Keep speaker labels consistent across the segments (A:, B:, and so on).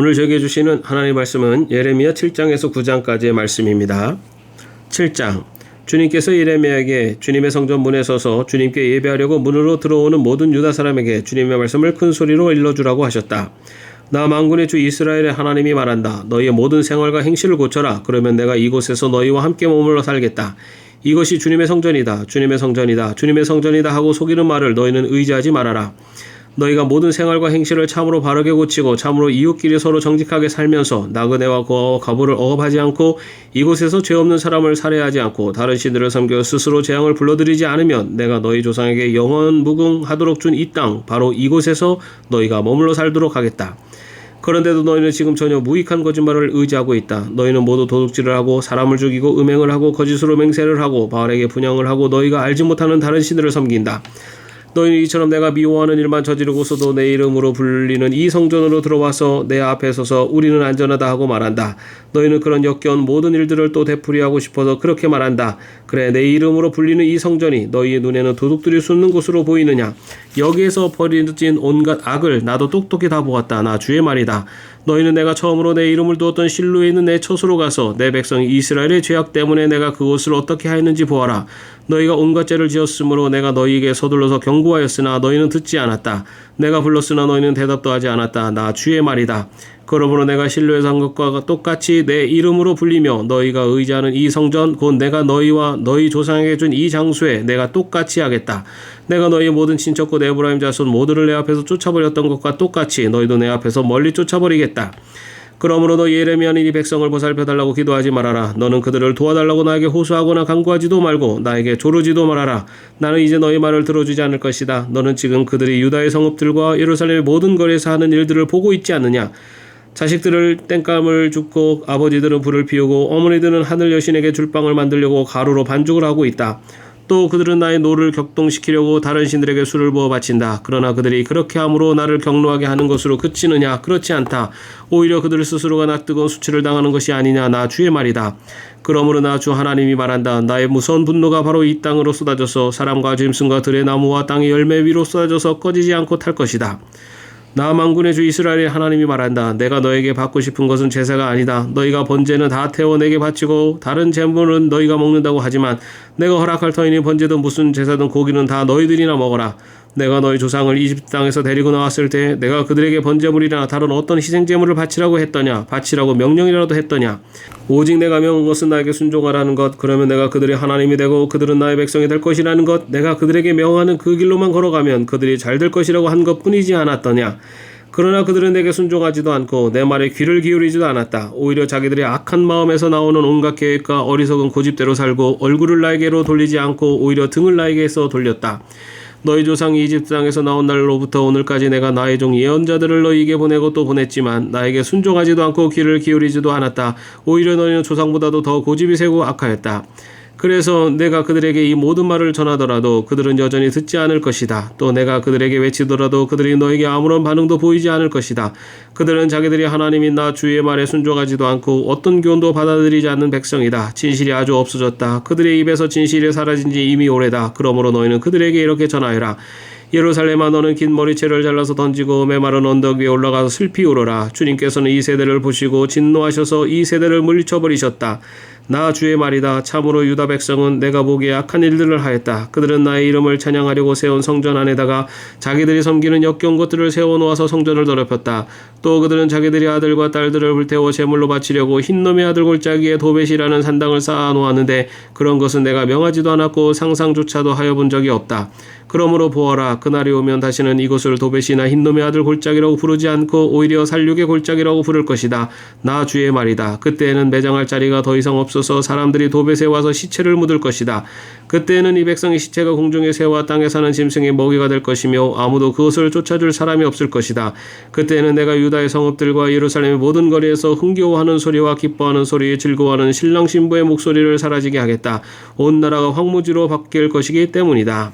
A: 오늘 저에게 주시는 하나님의 말씀은 예레미야 7장에서 9장까지의 말씀입니다. 7장 주님께서 예레미야에게 주님의 성전 문에 서서 주님께 예배하려고 문으로 들어오는 모든 유다 사람에게 주님의 말씀을 큰 소리로 일러주라고 하셨다. 나 만군의 주 이스라엘의 하나님이 말한다. 너희의 모든 생활과 행실을 고쳐라. 그러면 내가 이곳에서 너희와 함께 머물러 살겠다. 이것이 주님의 성전이다. 주님의 성전이다. 주님의 성전이다 하고 속이는 말을 너희는 의지하지 말아라. 너희가 모든 생활과 행실을 참으로 바르게 고치고 참으로 이웃끼리 서로 정직하게 살면서 나그네와 거부를 억압하지 않고 이곳에서 죄 없는 사람을 살해하지 않고 다른 신들을 섬겨 스스로 재앙을 불러들이지 않으면 내가 너희 조상에게 영원 무궁하도록 준 이 땅 바로 이곳에서 너희가 머물러 살도록 하겠다. 그런데도 너희는 지금 전혀 무익한 거짓말을 의지하고 있다. 너희는 모두 도둑질을 하고 사람을 죽이고 음행을 하고 거짓으로 맹세를 하고 바알에게 분양을 하고 너희가 알지 못하는 다른 신들을 섬긴다. 너희는 이처럼 내가 미워하는 일만 저지르고서도 내 이름으로 불리는 이 성전으로 들어와서 내 앞에 서서 우리는 안전하다 하고 말한다. 너희는 그런 역겨운 모든 일들을 또 되풀이하고 싶어서 그렇게 말한다. 그래 내 이름으로 불리는 이 성전이 너희의 눈에는 도둑들이 숨는 곳으로 보이느냐? 여기에서 버려진 온갖 악을 나도 똑똑히 다 보았다. 나 주의 말이다. 너희는 내가 처음으로 내 이름을 두었던 실로에 있는 내 처소로 가서 내 백성 이스라엘의 죄악 때문에 내가 그곳을 어떻게 하였는지 보아라. 너희가 온갖 죄를 지었으므로 내가 너희에게 서둘러서 경고하였으나 너희는 듣지 않았다. 내가 불렀으나 너희는 대답도 하지 않았다. 나 주의 말이다. 그러므로 내가 실로에서 한 것과 똑같이 내 이름으로 불리며 너희가 의지하는 이 성전 곧 내가 너희와 너희 조상에게 준 이 장소에 내가 똑같이 하겠다. 내가 너희 모든 친척 곧 에브라임 자손 모두를 내 앞에서 쫓아버렸던 것과 똑같이 너희도 내 앞에서 멀리 쫓아버리겠다. 그러므로 너 예레미야는 이 백성을 보살펴 달라고 기도하지 말아라. 너는 그들을 도와달라고 나에게 호소하거나 간구하지도 말고 나에게 조르지도 말아라. 나는 이제 너희 말을 들어주지 않을 것이다. 너는 지금 그들이 유다의 성읍들과 예루살렘의 모든 거리에서 하는 일들을 보고 있지 않느냐. 자식들을 땡감을 줍고 아버지들은 불을 피우고 어머니들은 하늘 여신에게 줄빵을 만들려고 가루로 반죽을 하고 있다. 또 그들은 나의 노를 격동시키려고 다른 신들에게 술을 부어 바친다. 그러나 그들이 그렇게 함으로 나를 경노하게 하는 것으로 그치느냐? 그렇지 않다. 오히려 그들 스스로가 낯뜨거운 수치를 당하는 것이 아니냐? 나 주의 말이다. 그러므로 나 주 하나님이 말한다. 나의 무서운 분노가 바로 이 땅으로 쏟아져서 사람과 짐승과 들의 나무와 땅의 열매 위로 쏟아져서 꺼지지 않고 탈 것이다. 나 만군의 주 이스라엘의 하나님이 말한다. 내가 너에게 받고 싶은 것은 제사가 아니다. 너희가 번제는 다 태워 내게 바치고 다른 제물은 너희가 먹는다고 하지만 내가 허락할 터이니 번제든 무슨 제사든 고기는 다 너희들이나 먹어라. 내가 너희 조상을 이집트 땅에서 데리고 나왔을 때 내가 그들에게 번제물이나 다른 어떤 희생 제물을 바치라고 했더냐 바치라고 명령이라도 했더냐 오직 내가 명한 것은 나에게 순종하라는 것 그러면 내가 그들의 하나님이 되고 그들은 나의 백성이 될 것이라는 것 내가 그들에게 명하는 그 길로만 걸어가면 그들이 잘 될 것이라고 한 것뿐이지 않았더냐 그러나 그들은 내게 순종하지도 않고 내 말에 귀를 기울이지도 않았다. 오히려 자기들의 악한 마음에서 나오는 온갖 계획과 어리석은 고집대로 살고 얼굴을 나에게로 돌리지 않고 오히려 등을 나에게서 돌렸다. 너희 조상이 이집트 땅에서 나온 날로부터 오늘까지 내가 나의 종 예언자들을 너희에게 보내고 또 보냈지만 나에게 순종하지도 않고 귀를 기울이지도 않았다. 오히려 너희는 조상보다도 더 고집이 세고 악하였다. 그래서 내가 그들에게 이 모든 말을 전하더라도 그들은 여전히 듣지 않을 것이다. 또 내가 그들에게 외치더라도 그들이 너에게 아무런 반응도 보이지 않을 것이다. 그들은 자기들이 하나님인 나 주의 말에 순종하지도 않고 어떤 교훈도 받아들이지 않는 백성이다. 진실이 아주 없어졌다. 그들의 입에서 진실이 사라진 지 이미 오래다. 그러므로 너희는 그들에게 이렇게 전하여라. 예루살렘아 너는 긴 머리채를 잘라서 던지고 메마른 언덕 위에 올라가서 슬피 울어라. 주님께서는 이 세대를 보시고 진노하셔서 이 세대를 물리쳐 버리셨다. 나 주의 말이다. 참으로 유다 백성은 내가 보기에 악한 일들을 하였다. 그들은 나의 이름을 찬양하려고 세운 성전 안에다가 자기들이 섬기는 역겨운 것들을 세워놓아서 성전을 더럽혔다. 또 그들은 자기들의 아들과 딸들을 불태워 제물로 바치려고 흰놈의 아들 골짜기에 도벳이라는 산당을 쌓아놓았는데 그런 것은 내가 명하지도 않았고 상상조차도 하여 본 적이 없다. 그러므로 보아라 그날이 오면 다시는 이곳을 도벳이나 흰놈의 아들 골짜기라고 부르지 않고 오히려 살육의 골짜기라고 부를 것이다. 나 주의 말이다. 그때에는 매장할 자리가 더 이상 없어 서 사람들이 도벳에 와서 시체를 묻을 것이다. 그때에는 이 백성의 시체가 공중의 새와 땅에 사는 짐승의 먹이가 될 것이며 아무도 그것을 쫓아줄 사람이 없을 것이다. 그때에는 내가 유다의 성읍들과 예루살렘의 모든 거리에서 흥겨워하는 소리와 기뻐하는 소리, 즐거워하는 신랑 신부의 목소리를 사라지게 하겠다. 온 나라가 황무지로 바뀔 것이기 때문이다.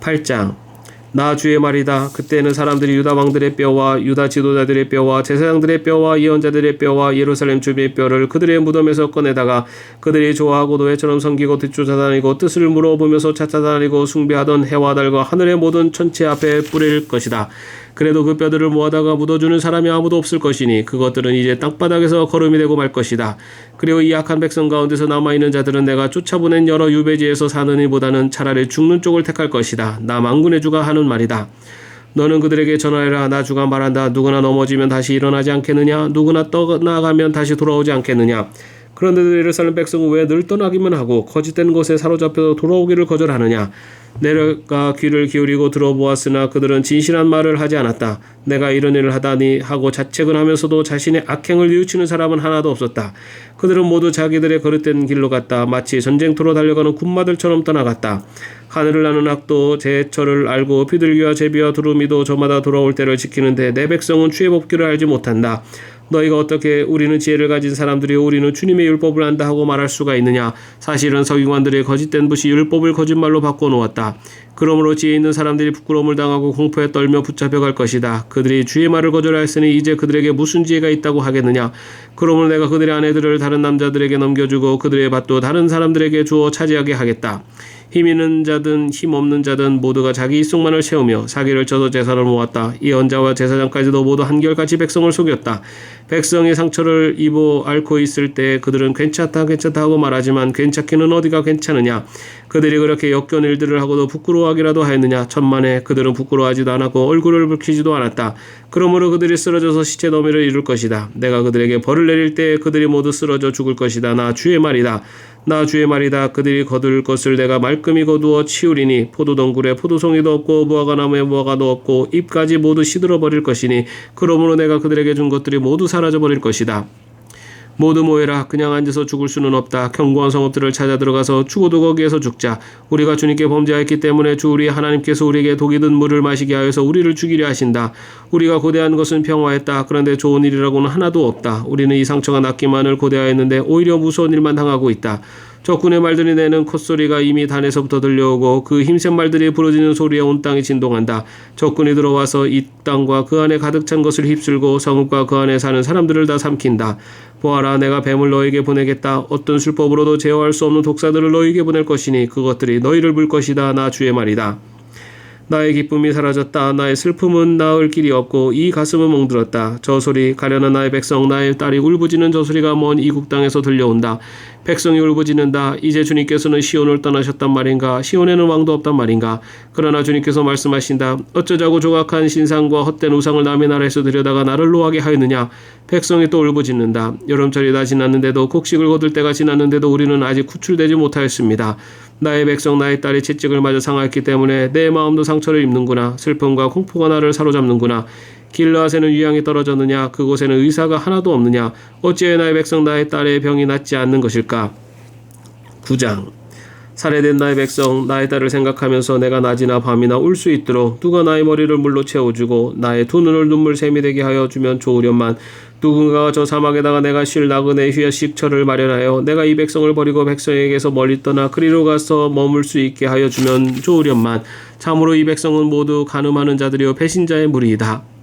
A: 8장 나 주의 말이다. 그때는 사람들이 유다 왕들의 뼈와 유다 지도자들의 뼈와 제사장들의 뼈와 예언자들의 뼈와 예루살렘 주민의 뼈를 그들의 무덤에서 꺼내다가 그들이 좋아하고 노예처럼 섬기고 뒤쫓아다니고 뜻을 물어보면서 찾아다니고 숭배하던 해와 달과 하늘의 모든 천체 앞에 뿌릴 것이다. 그래도 그 뼈들을 모아다가 묻어주는 사람이 아무도 없을 것이니 그것들은 이제 땅바닥에서 거름이 되고 말 것이다. 그리고 이 악한 백성 가운데서 남아있는 자들은 내가 쫓아보낸 여러 유배지에서 사는 이보다는 차라리 죽는 쪽을 택할 것이다. 나 망군의 주가 하는 말이다. 너는 그들에게 전하여라 나 주가 말한다 누구나 넘어지면 다시 일어나지 않겠느냐 누구나 떠나가면 다시 돌아오지 않겠느냐 그런데도 예루살렘 백성은 왜 늘 떠나기만 하고 거짓된 곳에 사로잡혀 돌아오기를 거절하느냐 내가 귀를 기울이고 들어보았으나 그들은 진실한 말을 하지 않았다. 내가 이런 일을 하다니 하고 자책을 하면서도 자신의 악행을 뉘우치는 사람은 하나도 없었다. 그들은 모두 자기들의 거릇된 길로 갔다. 마치 전쟁터로 달려가는 군마들처럼 떠나갔다. 하늘을 나는 악도 제철을 알고 비둘기와 제비와 두루미도 저마다 돌아올 때를 지키는데 내 백성은 주의 법규를 알지 못한다. 너희가 어떻게 우리는 지혜를 가진 사람들이 우리는 주님의 율법을 안다 하고 말할 수가 있느냐? 사실은 서기관들의 거짓된 붓이 율법을 거짓말로 바꿔 놓았다. 그러므로 지혜 있는 사람들이 부끄러움을 당하고 공포에 떨며 붙잡혀갈 것이다. 그들이 주의 말을 거절하였으니 이제 그들에게 무슨 지혜가 있다고 하겠느냐? 그러므로 내가 그들의 아내들을 다른 남자들에게 넘겨주고 그들의 밭도 다른 사람들에게 주어 차지하게 하겠다. 힘 있는 자든 힘 없는 자든 모두가 자기 이속만을 채우며 사기를 쳐서 재산을 모았다. 이 언자와 제사장까지도 모두 한결같이 백성을 속였다. 백성이 상처를 입어 앓고 있을 때 그들은 괜찮다 괜찮다 하고 말하지만 괜찮기는 어디가 괜찮으냐. 그들이 그렇게 역겨운 일들을 하고도 부끄러워하기라도 하였느냐. 천만에 그들은 부끄러워하지도 않았고 얼굴을 붉히지도 않았다. 그러므로 그들이 쓰러져서 시체 너미를 이룰 것이다. 내가 그들에게 벌을 내릴 때 그들이 모두 쓰러져 죽을 것이다. 나 주의 말이다. 나 주의 말이다. 그들이 거둘 것을 내가 말 끔히 거두어 치우리니 포도덩굴에 포도송이도 없고 무화과 나무에 무화과도 없고 잎까지 모두 시들어 버릴 것이니 그러므로 내가 그들에게 준 것들이 모두 사라져 버릴 것이다. 모두 모여라. 그냥 앉아서 죽을 수는 없다. 견고한 성읍들을 찾아 들어가서 죽어도 거기에서 죽자. 우리가 주님께 범죄하였기 때문에 주 우리 하나님께서 우리에게 독이 든 물을 마시게 하여서 우리를 죽이려 하신다. 우리가 고대한 것은 평화했다. 그런데 좋은 일이라고는 하나도 없다. 우리는 이 상처가 낫기만을 고대하였는데 오히려 무서운 일만 당하고 있다. 적군의 말들이 내는 콧소리가 이미 단에서부터 들려오고 그 힘센 말들이 부러지는 소리에 온 땅이 진동한다. 적군이 들어와서 이 땅과 그 안에 가득 찬 것을 휩쓸고 성읍과 그 안에 사는 사람들을 다 삼킨다. 보아라 내가 뱀을 너에게 보내겠다. 어떤 술법으로도 제어할 수 없는 독사들을 너에게 보낼 것이니 그것들이 너희를 물 것이다. 나 주의 말이다. 나의 기쁨이 사라졌다. 나의 슬픔은 나을 길이 없고 이 가슴은 멍들었다. 저 소리 가련한 나의 백성 나의 딸이 울부짖는 저 소리가 먼 이국 땅에서 들려온다. 백성이 울부짖는다. 이제 주님께서는 시온을 떠나셨단 말인가? 시온에는 왕도 없단 말인가? 그러나 주님께서 말씀하신다. 어쩌자고 조각한 신상과 헛된 우상을 남의 나라에서 들여다가 나를 노하게 하였느냐? 백성이 또 울부짖는다. 여름철이 다 지났는데도 곡식을 거둘 때가 지났는데도 우리는 아직 구출되지 못하였습니다. 나의 백성 나의 딸이 채찍을 맞아 상하였기 때문에 내 마음도 상처를 입는구나. 슬픔과 공포가 나를 사로잡는구나. 길라앗에는 유양이 떨어졌느냐 그곳에는 의사가 하나도 없느냐 어찌해 나의 백성 나의 딸의 병이 낫지 않는 것일까 9장 살해된 나의 백성 나의 딸을 생각하면서 내가 낮이나 밤이나 울 수 있도록 누가 나의 머리를 물로 채워주고 나의 두 눈을 눈물샘이 되게 하여 주면 좋으련만 누군가가 저 사막에다가 내가 쉴 나그네 휴식처를 마련하여 내가 이 백성을 버리고 백성에게서 멀리 떠나 그리로 가서 머물 수 있게 하여 주면 좋으련만 참으로 이 백성은 모두 가늠하는 자들이요 배신자의 무리이다.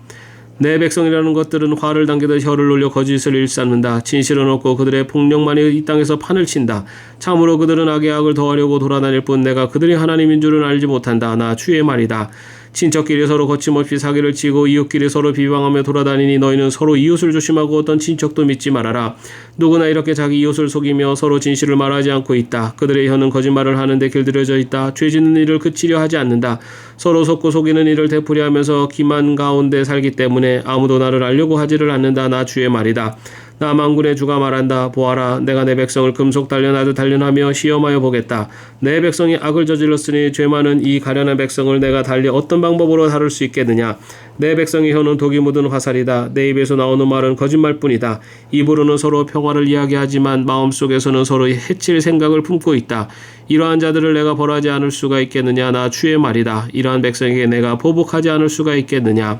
A: 내 백성이라는 것들은 화를 당기듯 혀를 놀려 거짓을 일삼는다. 진실은 없고 그들의 폭력만이 이 땅에서 판을 친다. 참으로 그들은 악의 악을 더하려고 돌아다닐 뿐 내가 그들이 하나님인 줄은 알지 못한다. 나 주의 말이다. 친척끼리 서로 거침없이 사기를 치고 이웃끼리 서로 비방하며 돌아다니니 너희는 서로 이웃을 조심하고 어떤 친척도 믿지 말아라. 누구나 이렇게 자기 이웃을 속이며 서로 진실을 말하지 않고 있다. 그들의 혀는 거짓말을 하는데 길들여져 있다. 죄 짓는 일을 그치려 하지 않는다. 서로 속고 속이는 일을 되풀이 하면서 기만 가운데 살기 때문에 아무도 나를 알려고 하지를 않는다. 나 주의 말이다. 나 망군의 주가 말한다. 보아라, 내가 내 백성을 금속 단련하듯 단련하며 시험하여 보겠다. 내 백성이 악을 저질렀으니 죄 많은 이 가련한 백성을 내가 달리 어떤 방법으로 다룰 수 있겠느냐? 내 백성의 혀는 독이 묻은 화살이다. 내 입에서 나오는 말은 거짓말뿐이다. 입으로는 서로 평화를 이야기하지만 마음 속에서는 서로 해칠 생각을 품고 있다. 이러한 자들을 내가 벌하지 않을 수가 있겠느냐? 나 주의 말이다. 이러한 백성에게 내가 보복하지 않을 수가 있겠느냐?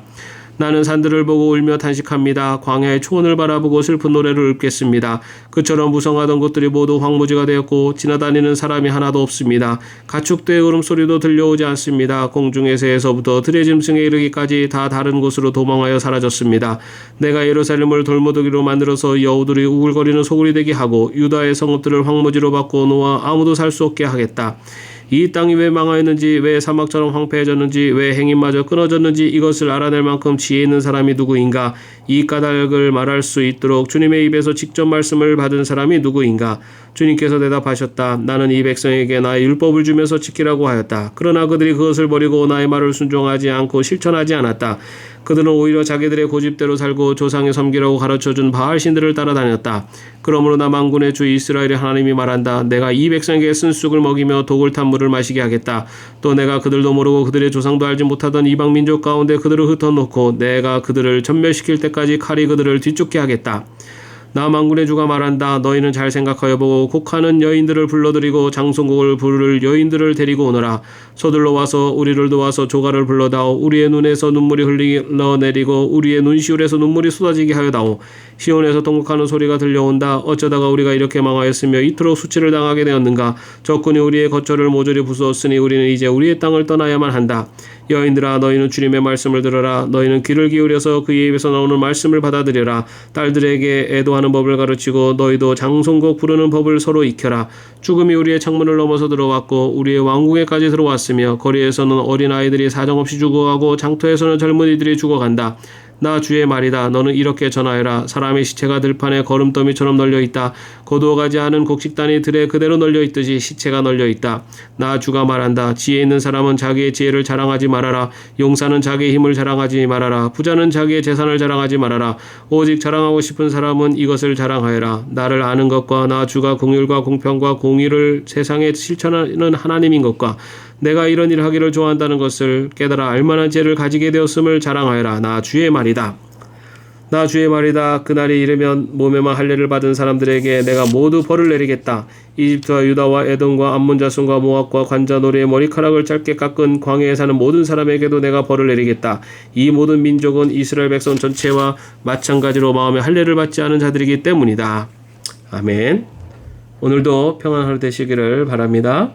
A: 나는 산들을 보고 울며 탄식합니다. 광야의 초원을 바라보고 슬픈 노래를 읊겠습니다. 그처럼 무성하던 곳들이 모두 황무지가 되었고 지나다니는 사람이 하나도 없습니다. 가축대의 울음소리도 들려오지 않습니다. 공중의 새에서부터 들의 짐승에 이르기까지 다 다른 곳으로 도망하여 사라졌습니다. 내가 예루살렘을 돌무더기로 만들어서 여우들이 우글거리는 소굴이 되게 하고 유다의 성읍들을 황무지로 바꿔 놓아 아무도 살 수 없게 하겠다. 이 땅이 왜 망하였는지 왜 사막처럼 황폐해졌는지 왜 행인마저 끊어졌는지 이것을 알아낼 만큼 지혜 있는 사람이 누구인가? 이 까닭을 말할 수 있도록 주님의 입에서 직접 말씀을 받은 사람이 누구인가? 주님께서 대답하셨다. 나는 이 백성에게 나의 율법을 주면서 지키라고 하였다. 그러나 그들이 그것을 버리고 나의 말을 순종하지 않고 실천하지 않았다 그들은 오히려 자기들의 고집대로 살고 조상의 섬기라고 가르쳐준 바알 신들을 따라다녔다. 그러므로 나 만군의 주 이스라엘의 하나님이 말한다. 내가 이 백성에게 쓴쑥을 먹이며 독을 탄 물을 마시게 하겠다. 또 내가 그들도 모르고 그들의 조상도 알지 못하던 이방 민족 가운데 그들을 흩어놓고 내가 그들을 전멸시킬 때까지 칼이 그들을 뒤쫓게 하겠다. 나 만군의 주가 말한다. 너희는 잘 생각하여 보고 곡하는 여인들을 불러들이고 장송곡을 부를 여인들을 데리고 오너라. 서둘러 와서 우리를 도와서 조가를 불러다오. 우리의 눈에서 눈물이 흘러 내리고 우리의 눈시울에서 눈물이 쏟아지게 하여다오. 시온에서 통곡하는 소리가 들려온다. 어쩌다가 우리가 이렇게 망하였으며 이토록 수치를 당하게 되었는가. 적군이 우리의 거처를 모조리 부수었으니 우리는 이제 우리의 땅을 떠나야만 한다. 여인들아 너희는 주님의 말씀을 들어라. 너희는 귀를 기울여서 그의 입에서 나오는 말씀을 받아들여라. 딸들에게 애도하는 법을 가르치고 너희도 장송곡 부르는 법을 서로 익혀라. 죽음이 우리의 창문을 넘어서 들어왔고 우리의 왕궁에까지 들어왔으며 거리에서는 어린 아이들이 사정없이 죽어가고 장터에서는 젊은이들이 죽어간다. 나 주의 말이다. 너는 이렇게 전하여라. 사람의 시체가 들판에 거름더미처럼 널려 있다. 거두어 가지 않은 곡식단이 들에 그대로 널려 있듯이 시체가 널려 있다. 나 주가 말한다. 지혜 있는 사람은 자기의 지혜를 자랑하지 말아라. 용사는 자기의 힘을 자랑하지 말아라. 부자는 자기의 재산을 자랑하지 말아라. 오직 자랑하고 싶은 사람은 이것을 자랑하여라. 나를 아는 것과 나 주가 공율과 공평과 공의를 세상에 실천하는 하나님인 것과 내가 이런 일을 하기를 좋아한다는 것을 깨달아 알만한 죄를 가지게 되었음을 자랑하여라. 나 주의 말이다. 나 주의 말이다. 그날이 이르면 몸에만 할례를 받은 사람들에게 내가 모두 벌을 내리겠다. 이집트와 유다와 에돔과 암몬 자손과 모압과 관자 노리의 머리카락을 짧게 깎은 광야에 사는 모든 사람에게도 내가 벌을 내리겠다. 이 모든 민족은 이스라엘 백성 전체와 마찬가지로 마음에 할례를 받지 않은 자들이기 때문이다. 아멘. 오늘도 평안한 하루 되시기를 바랍니다.